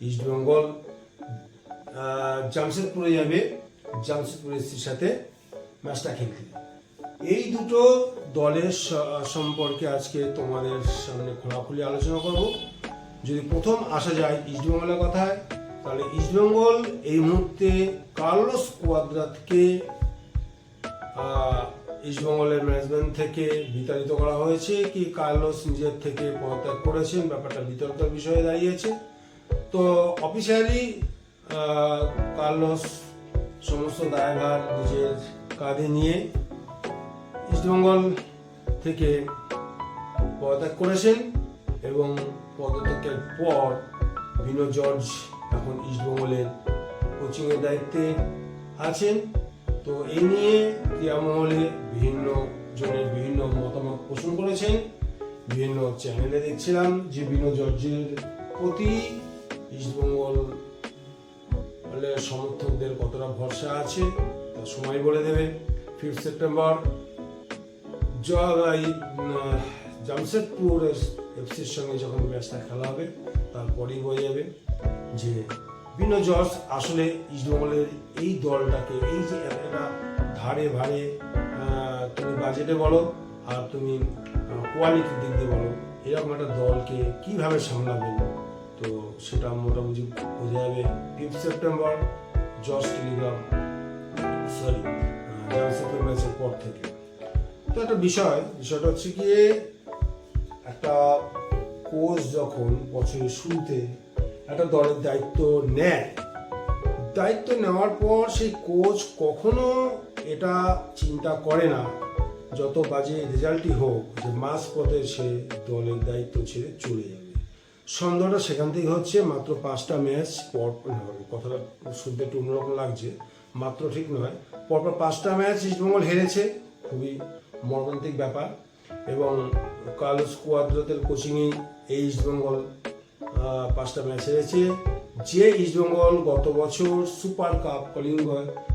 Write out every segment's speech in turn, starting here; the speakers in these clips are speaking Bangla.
ইস্টবেঙ্গল জামশেদপুরে যাবে জামশেদপুর এসির সাথে ম্যাচটা খেলতে। এই দুটো দলের সম্পর্কে আজকে তোমাদের সামনে খোলাখুলি আলোচনা করব। যদি প্রথম আসা যায় ইস্টবেঙ্গলের কথায়, তাহলে ইস্টবেঙ্গল এই মুহূর্তে কার্লোস কোয়াদ্রাতকে ইস্টবেঙ্গলের ম্যানেজমেন্ট থেকে বিতাড়িত করা হয়েছে। কি কার্লোস নিজের থেকে পদত্যাগ করেছেন? ব্যাপারটা বিতর্কের বিষয়ে দাঁড়িয়েছে। তো অফিসিয়ালি কার্লোস সমস্ত দায়ভার নিজের কাঁধে নিয়ে ইস্টবেঙ্গল থেকে পদত্যাগ করেছেন এবং পদত্যাগের পর বিনো জর্জ এখন ইস্টবেঙ্গলের কোচিংয়ের দায়িত্বে আছেন। তো এই নিয়ে ক্রীড়ামহলে বিভিন্ন জনের বিভিন্ন মতামত পোষণ করেছেন। বিভিন্ন চ্যানেলে দেখছিলাম যে বিনো জর্জের প্রতি ইস্টবেঙ্গল সমর্থকদের কতটা ভরসা আছে, তা সময় বলে দেবে। ফিফথ সেপ্টেম্বর জয় জামশেদপুর এফসির সঙ্গে যখন ম্যাচটা খেলা হবে, তারপরেই হয়ে যাবে যে বিনো জর্জ আসলে ইস্টবেঙ্গলের এই দলটাকে, এই যে একটা ধারে ভারে তুমি বাজেটে বলো আর তুমি কোয়ালিটির দিক দিয়ে বলো, এরকম একটা দলকে কীভাবে সামলাবেন? তো সেটা মোটামুটি বোঝা যাবে। Fifth September George Telegraph sorry Jamshedpur ম্যাচের পর থেকে। তো একটা বিষয়, বিষয়টা হচ্ছে গিয়ে একটা কোচ যখন বছরের শুরুতে একটা দলের দায়িত্ব নেয়, দায়িত্ব নেওয়ার পর সেই কোচ কখনো এটা চিন্তা করে না, যত বাজে রেজাল্টই হোক যে মাস পথে সে দলের দায়িত্ব ছেড়ে চলে যাবে। সন্দেহটা সেখান থেকে হচ্ছে মাত্র পাঁচটা ম্যাচ, পর কথাটা শুনতে একটু অন্যরকম লাগছে, মাত্র ঠিক নয়। পরপর পাঁচটা ম্যাচ ইস্টবেঙ্গল হেরেছে, খুবই মর্মান্তিক ব্যাপার। এবং কার্লোস কুয়াদ্রতের কোচিংয়ে এই ইস্টবেঙ্গল পাঁচটা ম্যাচ হেরেছে। যে ইস্টবেঙ্গল গত বছর সুপার কাপ কলিঙ্গ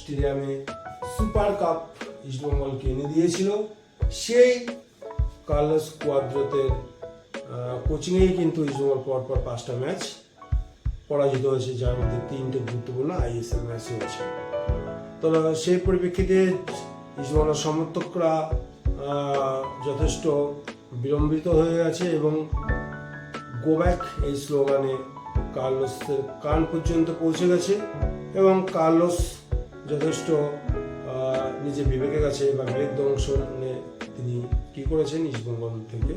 স্টেডিয়ামে সুপার কাপ ইস্টবেঙ্গলকে এনে দিয়েছিল, সেই কার্লোস কুয়াদ্রতের কোচিংয়েই কিন্তু ইস্টবেঙ্গল পরপর পাঁচটা ম্যাচ পরাজিত হয়েছে, যার মধ্যে তিনটে গুরুত্বপূর্ণ আইএসএল ম্যাচ হয়েছে। তো সেই পরিপ্রেক্ষিতে ইসমানের সমর্থকরা যথেষ্ট বিলম্বিত হয়ে গেছে এবং গোব্যাক এই স্লোগানে কার্লোসের কান পর্যন্ত পৌঁছে গেছে এবং কার্লোস যথেষ্ট নিজের বিবেকের কাছে বা বিবেক দংশনে তিনি কি করেছেন, ইস্টবেঙ্গল থেকে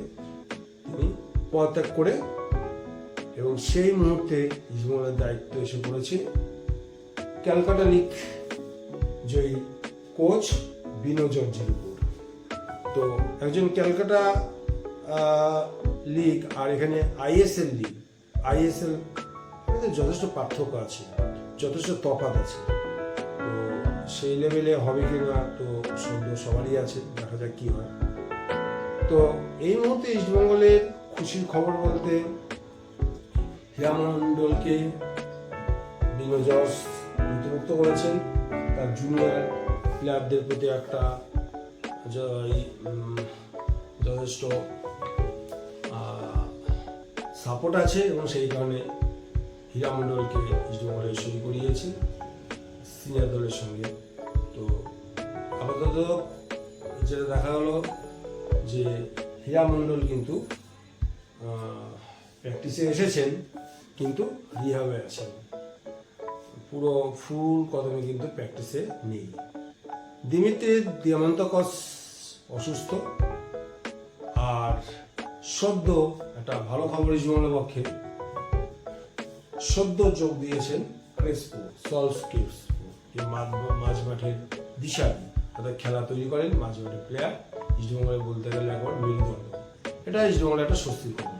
পদত্যাগ করে এবং সেই মুহূর্তে ইস্টবেঙ্গলের দায়িত্ব এসে পড়েছে। ক্যালকাটা লিগ জয়ী কোচ বিনো জর্জের উপর। তো একজন ক্যালকাটা লিগ আর এখানে আইএসএল লিগ। আইএসএল যথেষ্ট পার্থক্য আছে, যথেষ্ট তফাৎ আছে। তো সেই লেভেলে হবে কি না, তো সন্দেহ সবারই আছে, দেখা যাক কি হয়। তো এই মুহূর্তে ইস্টবেঙ্গলের খুশির খবর বলতে হীরামন্ডলকে বিনো জর্জ নথিভুক্ত করেছেন। তার জুনিয়র প্লেয়ারদের প্রতি একটা যথেষ্ট সাপোর্ট আছে এবং সেই কারণে হীরা মণ্ডলকে ইস্টবেঙ্গলে করিয়েছে সিনিয়র দলের সঙ্গে। তো আপাতত যেটা দেখা গেল যে হীরা মণ্ডল কিন্তু প্র্যাকটিসে এসেছেন, কিন্তু রিহাবে আছেন পুরো ফুল কদমে কিন্তু প্র্যাকটিসে নেই। দিমিত্রি দিয়ামন্তকস অসুস্থ, আর সদ্য একটা ভালো খবর জীবনের পক্ষে সদ্য যোগ দিয়েছেন ক্রেসপো, সলস ক্রেসপো মাঠ- মাঝ মাঠের দিশা অর্থাৎ খেলা তৈরি করেন মাঝ মাঠের প্লেয়ার ইস্টবেঙ্গলে বলতে গেলে একবার মেরুদণ্ড এটা ইস্টবেঙ্গলের একটা স্বস্তির খবর।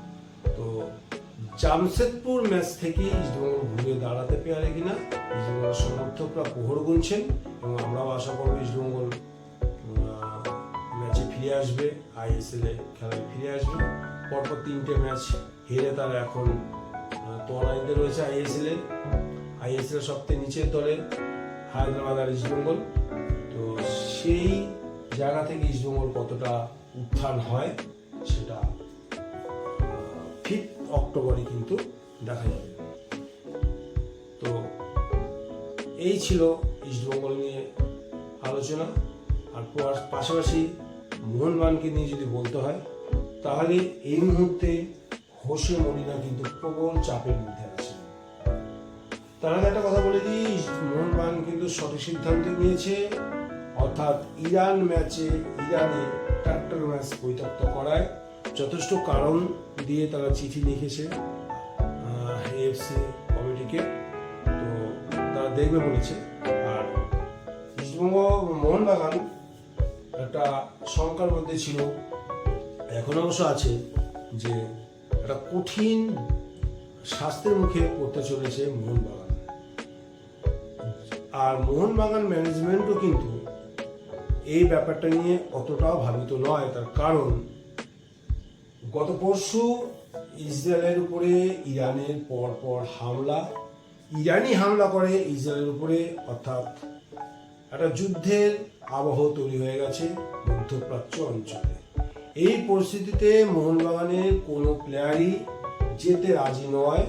জামশেদপুর ম্যাচ থেকে ইস্টবেঙ্গল ঘুরে দাঁড়াতে পারে কিনা ইস্টবেঙ্গলের সমর্থকরা প্রহর গুনছেন এবং আমরাও আশা করব ইস্টবেঙ্গল ম্যাচে ফিরে আসবে, আইএসএল এ খেলায় ফিরে আসবে। পরপর তিনটে ম্যাচ হেরে তারা এখন তোলাইতে রয়েছে আইএসএল। এর আইএসএল সবথেকে নিচের দলে হায়দ্রাবাদ আর ইস্টবেঙ্গল তো সেই জায়গা থেকে ইস্টবেঙ্গল কতটা উত্থান হয়, সেটা ফিফথ অক্টোবরে কিন্তু দেখা যাবে। তো এই ছিল ইস্টবেঙ্গল নিয়ে আলোচনা। আর পাশাপাশি মোহনবাগানকে নিয়ে যদি বলতে হয়, তাহলে এই মুহূর্তে হোসে মলিনা কিন্তু প্রবল চাপের মধ্যে আছে। তার আগে একটা কথা বলে দিই মোহনবাগান কিন্তু সঠিক সিদ্ধান্ত নিয়েছে। অর্থাৎ ইরান ম্যাচে ইরানে ট্রাক্টর ম্যাচ পরিত্যক্ত করায়। যথেষ্ট কারণ দিয়ে তারা চিঠি লিখেছে এএফসি কমিটিকে। তো তারা দেখবে বলেছে। আর ইস্টবঙ্গ মোহনবাগান একটা শঙ্কার মধ্যে ছিল। এখন অবশ্য আছে যে একটা কঠিন স্বাস্থ্যের মুখে পড়তে চলেছে মোহনবাগান। আর মোহনবাগান ম্যানেজমেন্টও কিন্তু এই ব্যাপারটা নিয়ে অতটাও ভাবিত নয়। তার কারণ গত পরশু ইসরায়েলের উপরে ইরানের পর পর হামলা। ইরানি হামলা করে ইসরায়েলের উপরে, অর্থাৎ একটা যুদ্ধের আবহ তৈরি হয়ে গেছে মধ্যপ্রাচ্য অঞ্চলে। এই পরিস্থিতিতে মোহনবাগানের কোনো প্লেয়ারই যেতে রাজি নয়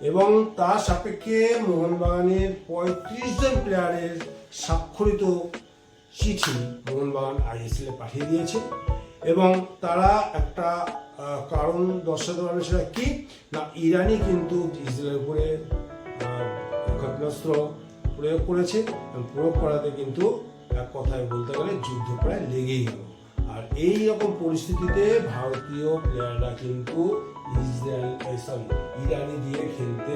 এবং তার সাপেক্ষে মোহনবাগানের পঁয়ত্রিশ জন প্লেয়ারের স্বাক্ষরিত চিঠি মোহনবাগান আইএসএল পাঠিয়ে দিয়েছে। এবং তারা একটা কারণ দর্শাতে পারবে সেটা কি? না ইরানি কিন্তু ইসরায়েলের উপরে ক্ষেপণাস্ত্র প্রয়োগ করেছে প্রয়োগ করাতে কিন্তু এক কথায় বলতে গেলে যুদ্ধ প্রায় লেগেই গেল। আর এই রকম পরিস্থিতিতে ভারতীয় প্লেয়াররা কিন্তু ইসরায়েল সরি ইরানি দিয়ে খেলতে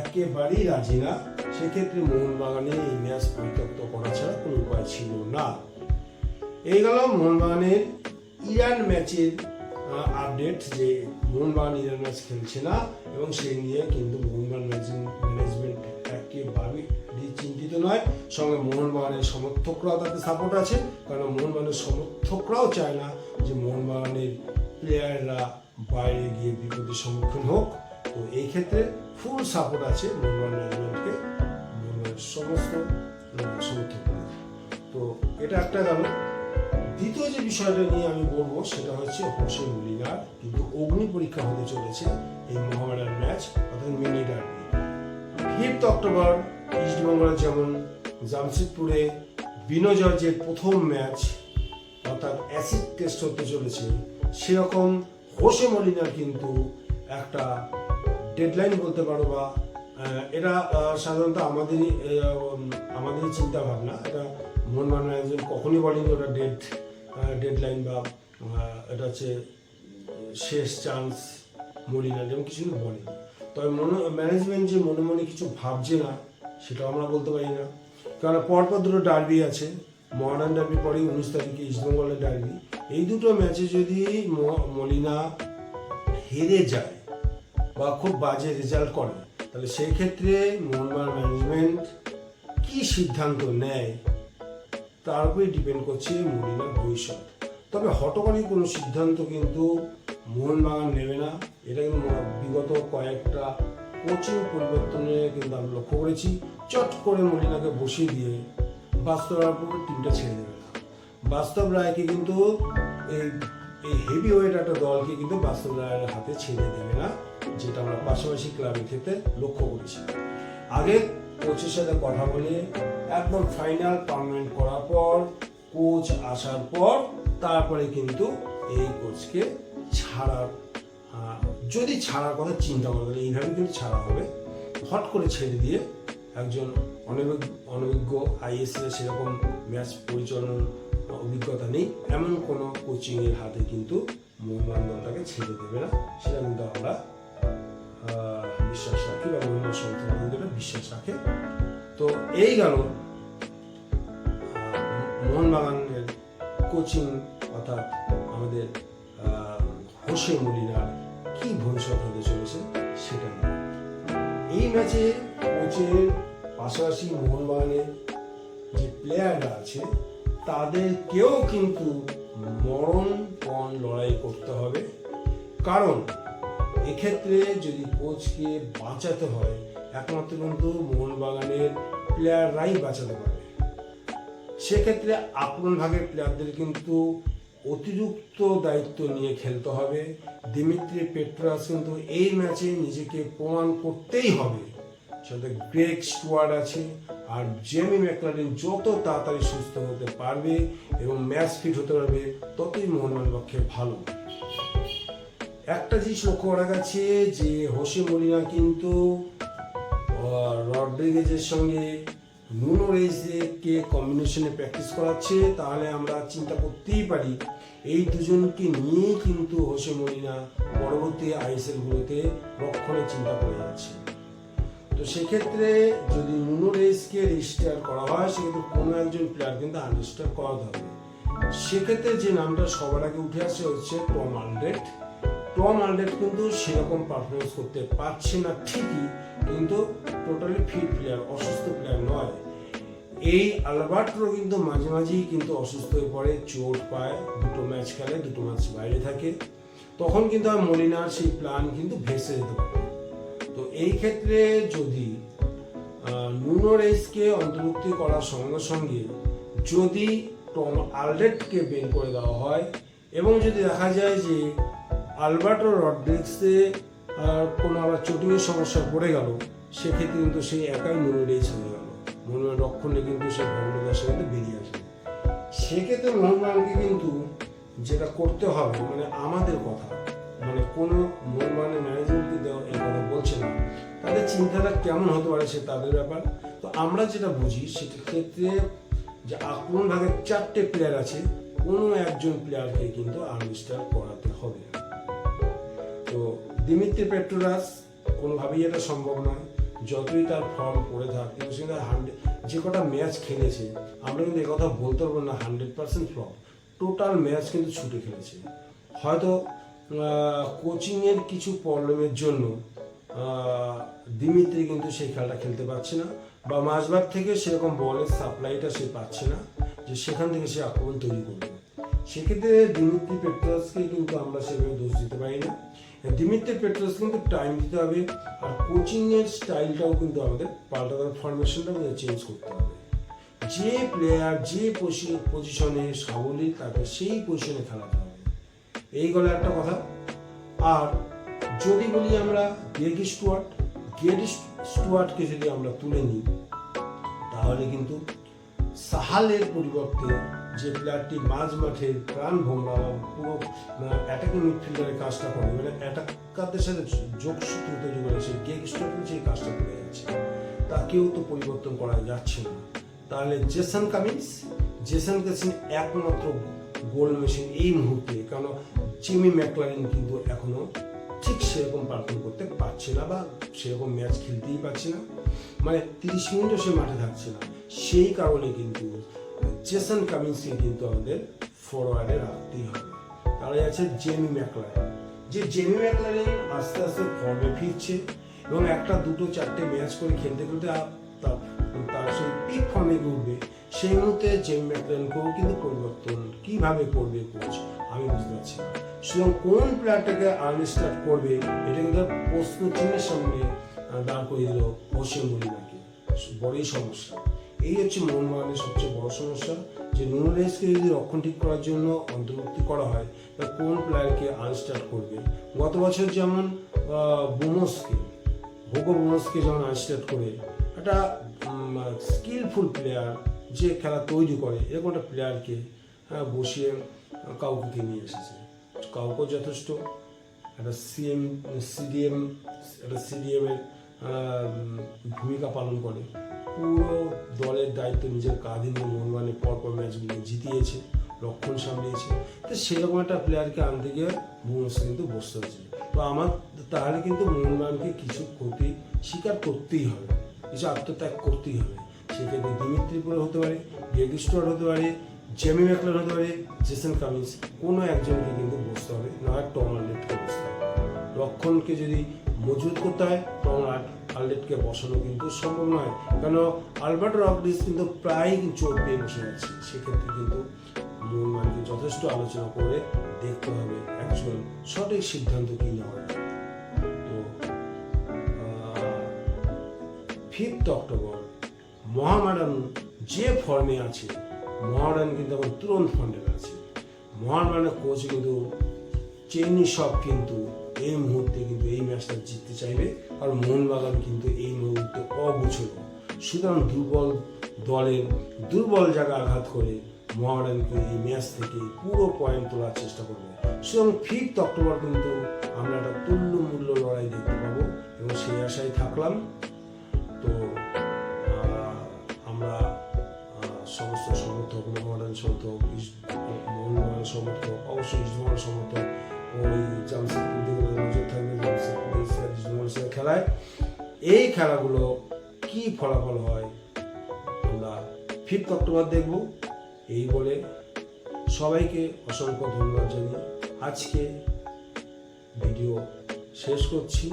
একেবারেই রাজি না। সেক্ষেত্রে মোহনবাগানে এই ম্যাচ পরিত্যক্ত করা ছাড়া কোনো উপায় ছিল না। এই গেল মোহনবাগানের ইরান ম্যাচের আপডেট যে মোহনবাগান ইরান ম্যাচ খেলছে না এবং সেই নিয়ে কিন্তু মোহনবাগান ম্যানেজমেন্ট একেবারেই চিন্তিত নয়। সঙ্গে মোহনবাগানের সমর্থকরাও তাতে সাপোর্ট আছে কারণ মোহনবাগানের সমর্থকরাও চায় না যে মোহনবাগানের প্লেয়াররা বাইরে গিয়ে বিপদের সম্মুখীন হোক। তো এই ক্ষেত্রে ফুল সাপোর্ট আছে মোহনবাগান ম্যানেজমেন্টকে সমস্ত আহ, সমর্থকদের। তো এটা একটা গেল দ্বিতীয় যে বিষয়টা নিয়ে আমি বলব সেটা হচ্ছে হোসেন মুলিনার কিন্তু অগ্নি পরীক্ষা হতে চলেছে এই মোহামেডান ম্যাচ অর্থাৎ মিনি ডার্বি। ফিফথ অক্টোবর ইস্টবেঙ্গলের যেমন জামশেদপুরে বিনো জর্জের প্রথম ম্যাচ অর্থাৎ অ্যাসিড টেস্ট হতে চলেছে সেরকম হোসে মলিনার কিন্তু একটা ডেডলাইন বলতে পারো বা এটা সাধারণত আমাদেরই আহ, উম, আমাদেরই চিন্তা ভাবনা এটা মোহনবাগান ম্যানেজমেন্ট কখনই বলেনি ওটা ডেড ডেডলাইন বা এটা হচ্ছে শেষ চান্স মলিনা যেমন কিছু বলেনি তবে মনে ম্যানেজমেন্ট যে মনে মনে কিছু ভাবছে না, সেটাও আমরা বলতে পারি না। কারণ পরপর দুটো ডার্বি আছে মডার্ন ডার্বি পরে উনিশ তারিখে ইস্টবেঙ্গলের ডার্বি এই দুটো ম্যাচে যদি মলিনা হেরে যায় বা খুব বাজে রেজাল্ট করে, তাহলে সেই ক্ষেত্রে মোহনবাগান ম্যানেজমেন্ট কি সিদ্ধান্ত নেয়? তার উপরে ডিপেন্ড করছে মলিনার ভবিষ্যৎ। তবে হটকারী কোনো সিদ্ধান্ত কিন্তু মোহনবাগান নেবে না। এটা কিন্তু বিগত কয়েকটা কোচিং পরিবর্তনে কিন্তু আমি লক্ষ্য করেছি। চট করে মহিলাকে বসিয়ে দিয়ে বাস্তব রায়ের উপর টিমটা ছেড়ে দেবে না। বাস্তব রায়কে কিন্তু এই এই হেভি ওয়েট একটা দলকে কিন্তু বাস্তব রায়ের হাতে ছেড়ে দেবে না, যেটা আমরা পাশাপাশি ক্লাবের ক্ষেত্রে লক্ষ্য করেছি। আগে কোচের সাথে কথা বলে একদম ফাইনাল পারমানেন্ট করার পর কোচ আসার পর, তারপরে কিন্তু এই কোচকে ছাড়ার যদি ছাড়ার কথা চিন্তা করে তাহলে এইভাবে কিন্তু ছাড়া হবে। হট করে ছেড়ে দিয়ে একজন অনভিজ্ঞ অনভিজ্ঞ আইএসএ সেরকম ম্যাচ পরিচালনার অভিজ্ঞতা নেই, এমন কোনো কোচিংয়ের হাতে কিন্তু মোহনবাগান দলটাকে ছেড়ে দেবে না। সেটা কিন্তু আমরা বিশ্বাস রাখি বা মোহনবাগান সমর্থকরা বিশ্বাস রাখে। তো এই গেল মোহনবাগানের কোচিং অর্থাৎ আমাদের হোসে মলিনার কি ভবিষ্যৎ হতে চলেছে সেটা এই ম্যাচে কোচের পাশাপাশি মোহনবাগানের যে প্লেয়াররা আছে তাদেরকেও কিন্তু মরণপণ লড়াই করতে হবে। কারণ, এক্ষেত্রে যদি কোচকে বাঁচাতে হয় একমাত্র কিন্তু মোহনবাগানের প্লেয়াররাই বাঁচাতে পারে। সেক্ষেত্রে আপন ভাগের প্লেয়ারদের কিন্তু অতিরিক্ত দায়িত্ব নিয়ে খেলতে হবে। দিমিত্রি পেট্রাস কিন্তু এই ম্যাচে নিজেকে প্রমাণ করতেই হবে। সাথে গ্রেগ স্টুয়ার্ড আছে আর জেমি ম্যাকলারিন যত তাড়াতাড়ি সুস্থ হতে পারবে এবং ম্যাচ ফিট হতে পারবে, ততই মোহনবাগানের পক্ষে ভালো। একটা জিনিস লক্ষ্য করা গেছে যে হোসে মলিনা কিন্তু রড্রিগেজের সঙ্গে নুনো রেজকে কম্বিনেশনে প্র্যাকটিস করাচ্ছে, তাহলে আমরা চিন্তা করতেই পারি। এই দুজনকে নিয়ে কিন্তু হোসে মলিনা পরবর্তী আইএসএল গুলোতে রক্ষণে চিন্তা করে যাচ্ছে। তো সেক্ষেত্রে যদি নুনো রেসকে রেজিস্টার করা হয়, সেক্ষেত্রে কোনো একজন প্লেয়ার কিন্তু আনরেজিস্টার করাতে হবে সেক্ষেত্রে যে নামটা সবার আগে উঠে আসে হচ্ছে টম আলডেট টম আলডেট কিন্তু সেরকম পারফরমেন্স করতে পারছে না ঠিকই কিন্তু টোটালি ফিট প্লেয়ার অসুস্থ প্লেয়ার নয়। এই আলবার্টরো কিন্তু মাঝে মাঝেই কিন্তু অসুস্থ হয়ে পড়ে, চোট পায়, দুটো ম্যাচ খেলে, দুটো ম্যাচ বাইরে থাকে। তখন কিন্তু আর মলিনার সেই প্ল্যান কিন্তু ভেসে যেতে পারে। তো এই ক্ষেত্রে যদি নুনো রেসকে অন্তর্ভুক্তি করার সঙ্গে সঙ্গে যদি টম আলডেটকে বের করে দেওয়া হয় এবং যদি দেখা যায় যে আলবার্টো রড্রিক্সে কোনো আবার চোটিংয়ের সমস্যা পড়ে গেল, সেক্ষেত্রে কিন্তু সেই একাই রেস হয়ে গেল। মনোনয়ন রক্ষণে কিন্তু সে ভগ্নদার সাথে বেরিয়ে আসবে সেক্ষেত্রে মোহনবাগানকে কিন্তু যেটা করতে হবে মানে আমাদের কথা মানে কোনো মোহনবাগানের ম্যানেজমেন্টকে দেওয়া এই কথা বলছে না। তাদের চিন্তাটা কেমন হতে পারে সে তাদের ব্যাপার? তো আমরা যেটা বুঝি সেটার ক্ষেত্রে যে আক্রমণ ভাগের চারটে প্লেয়ার আছে, কোনো একজন প্লেয়ারকে কিন্তু আনস্টার করাতে হবে তো দিমিত্রি পেট্রোরাস কোনোভাবেই এটা সম্ভব নয়। যতই তার ফর্ম পড়ে থাক, কিন্তু সে হান্ড্রেড যে কটা ম্যাচ খেলেছে, আমরা কিন্তু কথা বলতে পারব না, hundred percent flop total match কিন্তু ছুটে খেলেছে। হয়তো কোচিংয়ের কিছু প্রবলেমের জন্য দিমিত্রি কিন্তু সেই খেলাটা খেলতে পারছে না, বা মাঝবার থেকে সেরকম বলের সাপ্লাইটা সে পাচ্ছে না, যে সেখান থেকে সে আক্রমণ তৈরি করবে। সেক্ষেত্রে দিমিত্রি পেট্রাসকে কিন্তু আমরা সেভাবে দোষ দিতে পারি না। দিমিত্রি পেট্রাস কিন্তু টাইম দিতে হবে আর কোচিংয়ের স্টাইলটাও কিন্তু আমাদের পাল্টাতে হবে ফরমেশনটা আমাদের চেঞ্জ করতে হবে। যে প্লেয়ার যে পজিশনে সাবলীল তাকে সেই পজিশনে খেলাতে হবে। এই গেল একটা কথা। আর যদি বলি আমরা গেগ স্টুয়ার্ট গেগ স্টুয়ার্টকে যদি আমরা তুলে নিই, তাহলে কিন্তু সাহালের পরিবর্তে যে প্লেয়ারটি মাঝ মাঠে প্রাণ ভোমরা পুরো অ্যাটাকিং মিডফিল্ডারের কাজটা করে মানে অ্যাটাকারদের সাথে যোগসূত্র তৈরি করে সেই স্টুয়ার্ট সেই কাজটা করে যাচ্ছে, তাকেও তো পরিবর্তন করা যাচ্ছে না। তাহলে জেসন কামিন্স জেসন কামিন্স একমাত্র গোল মেশিন এই মুহূর্তে কারণ চিমি ম্যাকলারিন কিন্তু এখনও ঠিক সেরকম পারফর্ম করতে পারছে না বা সেরকম ম্যাচ খেলতেই পারছে না। মানে তিরিশ মিনিটও সে মাঠে থাকছে না। সেই কারণে কিন্তু জেসন কামিন্সকে কিন্তু আমাদের ফরওয়ার্ডে রাখতেই হবে। তাহলে আছে জেমি ম্যাকলারিন। যে জেমি ম্যাকলারিন আস্তে আস্তে ফর্মে ফিরছে এবং একটা, দুটো, চারটে ম্যাচ করে খেলতে খেলতে তার সেই পিক ফর্মে উঠবে সেই মুহূর্তে জেমি ম্যাকলারিনকেও কিন্তু পরিবর্তন কীভাবে করবে কোচ আমি বুঝতে পারছি সুতরাং কোন প্লেয়ারটাকে আনস্টার্ট করবে, এটা কিন্তু প্রশ্ন চিহ্নের সামনে দাঁড় করিয়ে দিল মলিনাকে বড়ই সমস্যা। এই হচ্ছে মোহনবাগানের সবচেয়ে বড় সমস্যা যে নুনোরেসকে যদি রক্ষণ ঠিক করার জন্য অন্তর্ভুক্তি করা হয় তা কোন প্লেয়ারকে আনস্টার্ট করবে। গত বছর যেমন বুমসকে ভোগো বুমসকে যেমন আনস্টার্ট করে একটা স্কিলফুল প্লেয়ার যে খেলা তৈরি করে এরকম একটা প্লেয়ারকে হ্যাঁ, বসিয়ে কাউকে নিয়ে এসেছে। কাউকে যথেষ্ট একটা সিএম সিডিএম একটা সিডিএম এর আহ, ভূমিকা পালন করে। পুরো দলের দায়িত্ব নিজের কাঁধে নিয়ে মোহনবাগানের পরপর ম্যাচগুলো জিতিয়েছে, রক্ষণ সামলিয়েছে। তো সেরকম একটা প্লেয়ারকে আনতে গিয়ে ভুবনেশ্বর কিন্তু বসতে হয়েছে তো আমার, তাহলে কিন্তু মোহনবাগানকে কিছু ক্ষতি স্বীকার করতেই হবে, কিছু আত্মত্যাগ করতেই হবে। সেক্ষেত্রে দিমিত্রিপুরে হতে পারে গেগিস্টোর হতে পারে, জেমি ম্যাকলার হতে পারে, জেসন কামিন্স, কোনো একজনকে কিন্তু বসতে হবে, না টম আলডেটকে বসতে হবে। রক্ষণকে যদি মজবুত করতে হয় আলডেটকে বসানো কিন্তু সম্ভব নয়। কেন? আলবার্ট রকডিস কিন্তু প্রায় চোখ পেয়ে বসে যাচ্ছে। সেক্ষেত্রে কিন্তু মোহনবাগানকে যথেষ্ট আলোচনা করে দেখতে হবে একজন সঠিক সিদ্ধান্ত কি নেওয়া তো ফিফথ অক্টোবর মহামারান যে ফর্মে আছে মহারান কিন্তু এখন তুরন্ত ফর্মে আছে। মহামারানের কোচ কিন্তু চেন্নি সব কিন্তু এই মুহূর্তে কিন্তু এই ম্যাচটা জিততে চাইবে আর মোহনবাগান কিন্তু এই মুহূর্তে অগুছল। সুতরাং দুর্বল দলের দুর্বল জায়গা আঘাত করে মোহামেডানকে এই ম্যাচ থেকে পুরো পয়েন্ট তোলার চেষ্টা করবে। সুতরাং ফিফথ অক্টোবর কিন্তু আমরা একটা তুল্য মূল্য লড়াই দেখতে পাবো এবং সেই আশায় থাকলাম। তো আমরা সমস্ত সমর্থক মোহামেডান সমর্থক মোহনবাগান সমর্থক, অবশ্যই ইস্টবেঙ্গল সমর্থক ওই জামশেদপুর থেকে থাকবে জামশেদপুর খেলায় এই খেলাগুলো কি ফলাফল হয়? আমরা ফিফথ অক্টোবর দেখব। এই বলে সবাইকে অসংখ্য ধন্যবাদ জানিয়ে আজকে ভিডিও শেষ করছি।